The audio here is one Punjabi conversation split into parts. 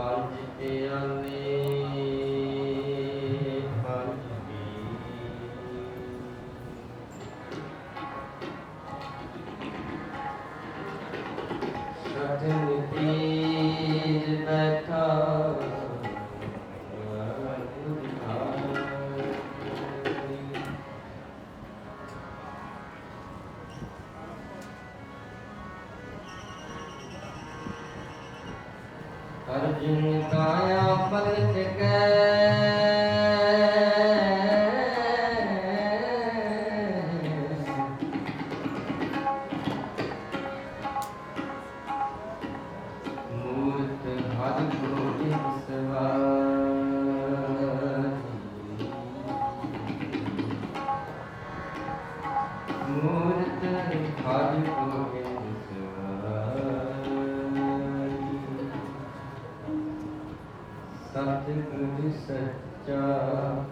ਪੰਜ ਪਿਆਲੇ يا ملك ਸਤਿਗੁਰ ਸੱਚਾ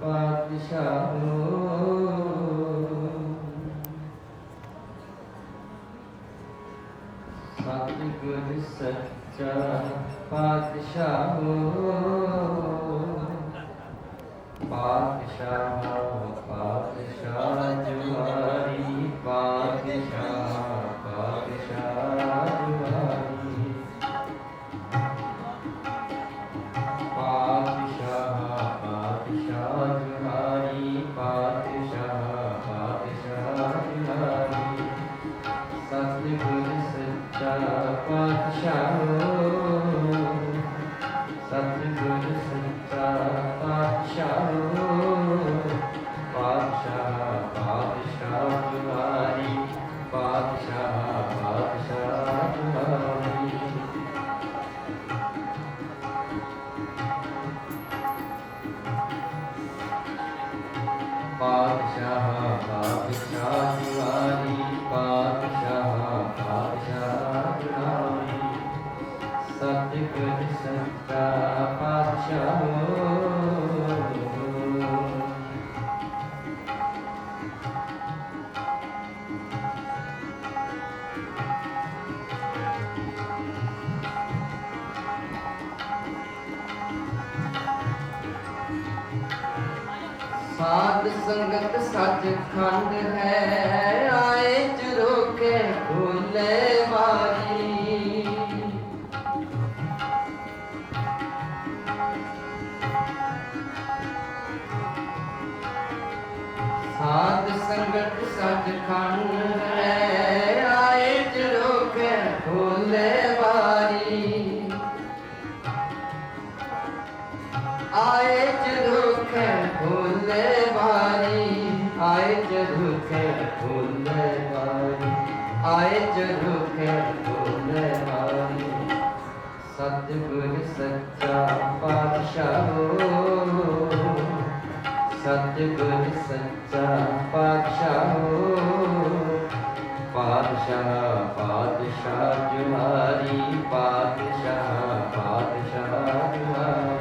ਪਾਤਸ਼ਾਹ ਸਤਿਗੁਰ ਸੱਚਾ ਪਾਤਸ਼ਾਹ ਪਾਤਸ਼ਾਹ ਪਾਤਸ਼ਾਹ ਜੁਆਰੀ ਪਾਤਸ਼ਾਹ ਪਾਤਸ਼ਾਹ ਸਾਧ ਸੰਗਤ ਸੱਚ ਖੰਡ ਹੈ, ਆਏ ਚਰੋਕੇ ਭੁੱਲੇ ਵਾਰੀ ਸਾਧ ਸੰਗਤ ਸੱਚ ਖੰਡ ਹੈ, ਆਏ ਚਰੋਕੇ ਭੁੱਲੇ ਵਾਰੀ ਆਏ ਜਰੂਖੇ ਭੁੱਲੇ ਵਾਰੀ ਆਏ ਜਰੂਖੇ ਭੁੱਲੇ ਵਾਰੀ ਆਏ ਜਰੂਖੇ ਭੁੱਲੇ ਵਾਰੀ ਸਤਿਗੁਰ ਸੱਚਾ ਪਾਤਸ਼ਾਹ ਸਤਿਗੁਰ ਸੱਚਾ ਪਾਤਸ਼ਾਹ ਪਾਤਸ਼ਾਹ ਪਾਤਸ਼ਾਹ ਜੁਹਾਰੀ ਪਾਤਸ਼ਾਹ ਪਾਤਸ਼ਾਹ ਜੁਹਾਰੀ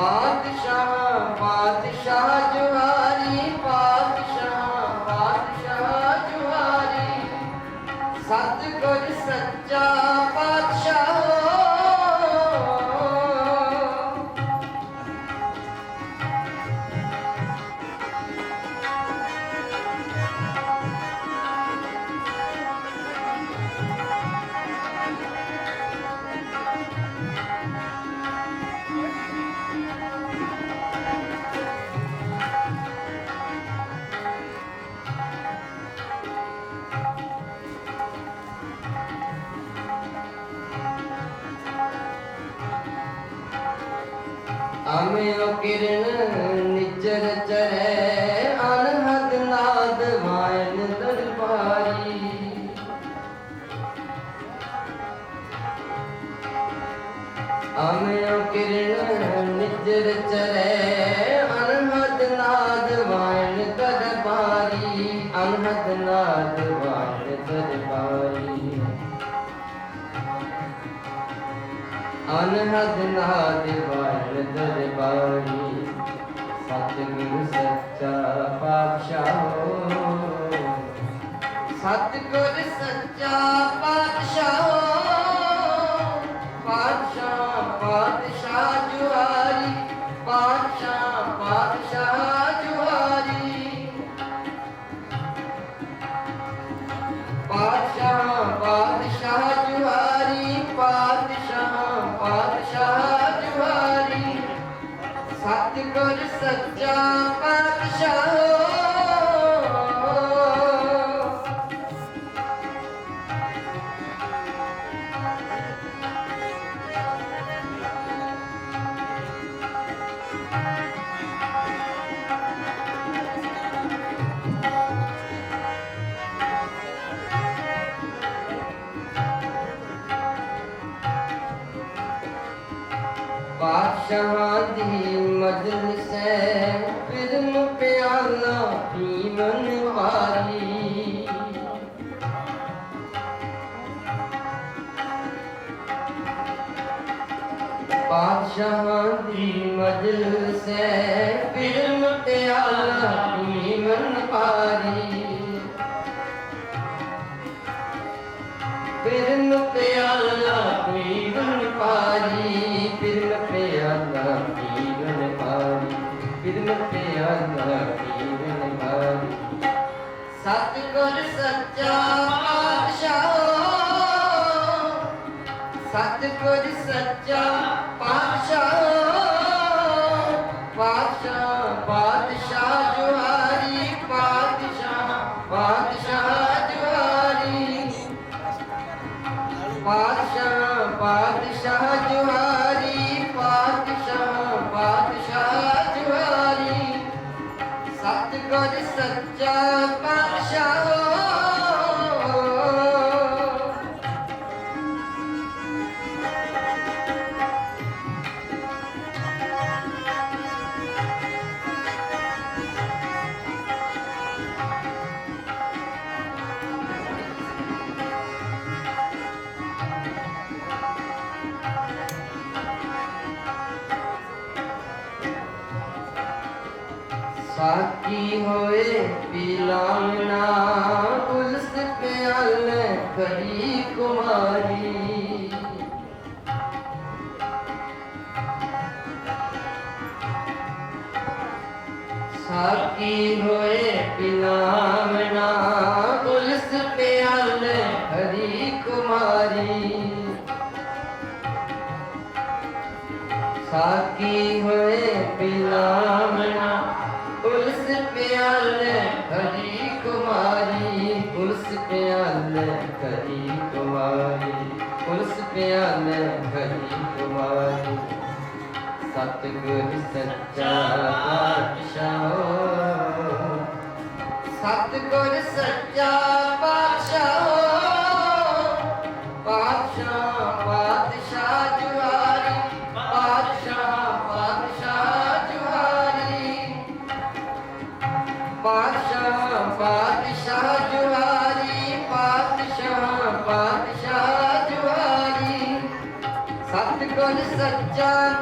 ਪਾਤਸ਼ਾਹ ਪਾਤਸ਼ਾਹ ਜੁਹਾਰੀ ਪਾਤਸ਼ਾਹ ਪਾਤਸ਼ਾਹ ਜੁਹਾਰੀ। ਸਤਿਗੁਰ ਸੱਚਾ get in. ਸਤਿਗੁਰ ਪਾਤਸ਼ਾਹਾਂ ਦੀ ਮਜਲਿਸ ਹੈ ਫਿਰਨ ਪਿਆਲਾ ਪੀਵਨ ਵਾਰੀ ਫਿਰਨ ਪਿਆਲਾ ਪੀਵਨ ਪਾਰੀ ਫਿਰਨ ਪਿਆਲਾ ਪੀਵਨ ਪਾਰੀ ਫਿਰਨ ਪਿਆਲਾ ਪੀਵਨ ਪਾਰੀ ਸਤਿਗੁਰ ਸੱਚਾ ਪਾਤਸ਼ਾਹ, ਸਤਿਗੁਰ ਸੱਚਾ ਸਾਕੀ ਹੋਏ ਪਿਲਾਮਣਾ। ਉਲਸ ਪਿਆਲ ਹਰੀ ਕੁਮਾਰੀ ਉਲਸ ਪਿਆਲ ਹਰੀ ਕੁਮਾਰੀ ਉਲਸ ਪਿਆਲੇ ਹਰੀ ਕੁਮਾਰੀ। ਸਤਿਗੁਰ ਸੱਚਾ ਪਾਤਸ਼ਾਹ। ਸਤਿਗੁਰ ਸੱਚਾ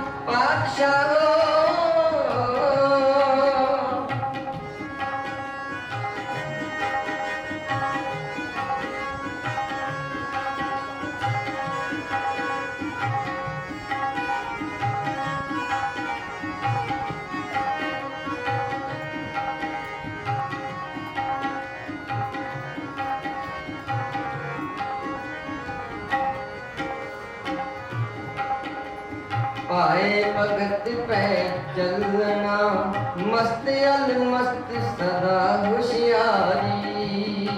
ਸੱਚਾ ਪਾਤਸ਼ਾਹ ਭਗਤ ਪੈ ਚੱਲਣਾ, ਮਸਤ ਅਲ ਮਸਤ ਸਦਾ ਹੁਸ਼ਿਆਰੀ।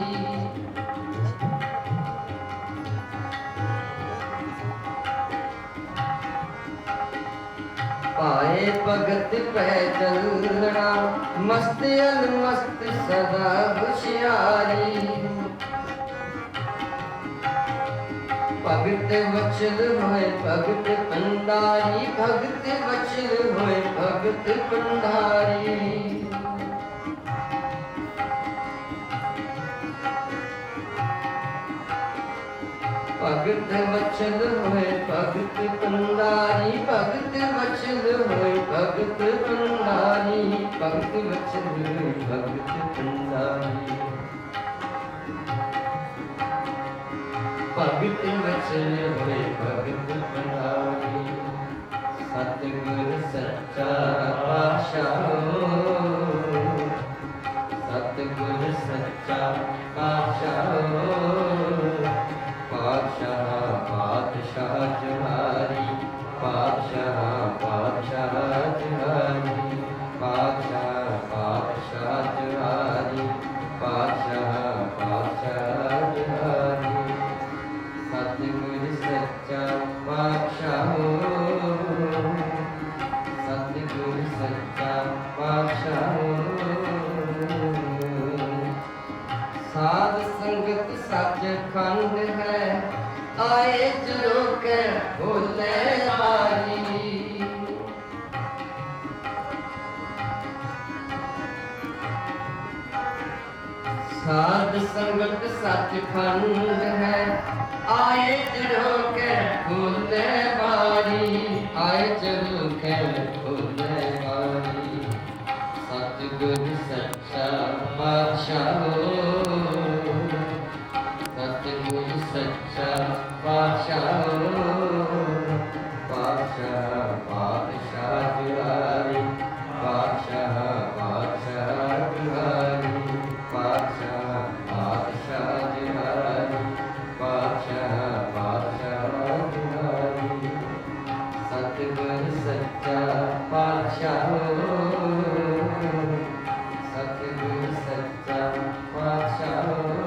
ਪਾਏ ਭਗਤ ਪੈ ਚੱਲਣਾ, ਮਸਤ ਅਲ ਮਸਤ ਸਦਾ ਹੁਸ਼ਿਆਰੀ। ਭਗਤ ਵਚਲ ਹੋਏ, ਭਗਤ ਪੰਡਾਰੀ, ਭਗਤ ਵਚਲ ਹੋਏ, ਭਗਤ ਪੰਡਾਰੀ। ਭਗਤ ਵਚਲ ਹੋਏ, ਭਗਤ ਪੰਡਾਰੀ, ਭਗਤ ਵਚਲ ਹੋਏ, ਭਗਤ ਪੰਡਾਰੀ, ਭਗਤ ਵਚਲ ਹੋਏ, ਭਗਤ ਪੰਡਾਰੀ। ਭਗਤ ਵਚਨ ਹੋਏ ਭਗਤ ਬਣਾਈ ਸਤਿਗੁਰ ਸੱਚਾ ਪਾਤਸ਼ਾਹ ਸਤਿਗੁਰ ਸੱਚਾ ਪਾਤਸ਼ਾਹ ਪਾਤਸ਼ਾਹ ਪਾਤਸ਼ਾਹ ਜੁਹਾਰੀ ਪਾਤਸ਼ਾਹ ਪਾਤਸ਼ਾਹ ਜੁਹਾਰੀ ਪਾਤਸ਼ਾਹ ਪਾਤਸ਼ਾਹ ਜੁਹਾਰੀ ਪਾਤਸ਼ਾਹ ਸੱਚਖੰਡ ਹੈ। ਆਏ ਜਦੋਂ ਕੇ ਖੁੱਲੇ ਬਾਰੀ ਆਏ ਜਦੋਂ ਕੇ ਖੁੱਲੇ ਬਾਰੀ ਸਤਿਗੁਰ ਸੱਚਾ ਪਾਤਸ਼ਾਹ ਸਤਿਗੁਰ ਸੱਚਾ ਪਾਤਸ਼ਾਹ ਸਤਿਗੁਰ ਸੱਚਾ ਪਾਤਸ਼ਾਹ। ਸਤਿਗੁਰ ਸੱਚਾ ਪਾਤਸ਼ਾਹ।